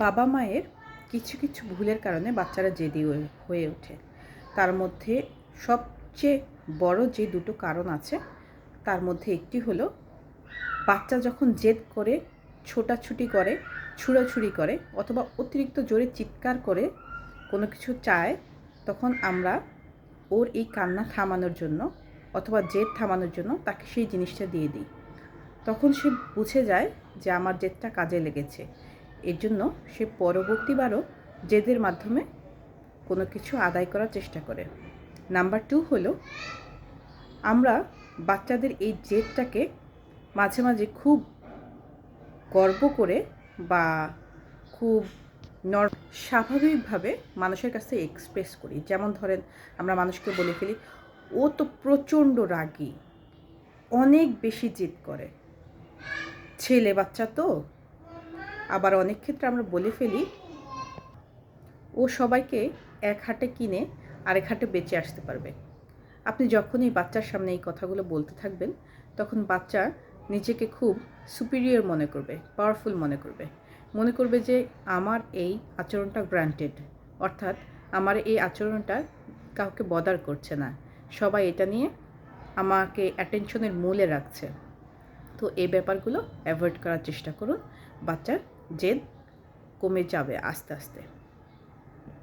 বাবা মায়ের কিছু কিছু ভুলের কারণে বাচ্চারা জেদি হয়ে- ওঠে। তার মধ্যে সবচেয়ে বড় যে দুটো কারণ আছে, তার মধ্যে একটি হলো, বাচ্চা যখন জেদ করে, ছোটাছুটি করে, ছুড়াছুড়ি করে, অথবা অতিরিক্ত জোরে চিৎকার করে কোনো কিছু চায়, তখন আমরা ওর এই কান্না থামানোর জন্য অথবা জেদ থামানোর জন্য তাকে সেই জিনিসটা দিয়ে দিই। তখন সে বুঝে যায় যে আমার জেদটা কাজে লেগেছে। এর জন্য সে পরবর্তীবারও জেদের মাধ্যমে কোনো কিছু আদায় করার চেষ্টা করে। নাম্বার টু হলো, আমরা বাচ্চাদের এই জেদটাকে মাঝে মাঝে খুব গর্ব করে বা খুব নর, স্বাভাবিকভাবে মানুষের কাছে এক্সপ্রেস করি। যেমন ধরেন, আমরা মানুষকে বলে ফেলি, ও তো প্রচণ্ড রাগী, অনেক বেশি জেদ করে। ছেলে বাচ্চা তো আবার অনেক ক্ষেত্রে আমরা বলে ফেলি, ও সবাইকে এক হাটে কিনে আরেক হাটে বেঁচে আসতে পারবে। আপনি যখনই বাচ্চার সামনে এই কথাগুলো বলতে থাকবেন, তখন বাচ্চা নিজেকে খুব সুপিরিয়র মনে করবে পাওয়ারফুল মনে করবে। মনে করবে যে, আমার এই আচরণটা গ্রান্টেড অর্থাৎ, আমার এই আচরণটা কাউকে বদার করছে না। সবাই এটা নিয়ে আমাকে অ্যাটেনশনের মূলে রাখছে। তো এই ব্যাপারগুলো অ্যাভয়েড করার চেষ্টা করুন, বাচ্চার জেদ কমে যাবে আস্তে আস্তে।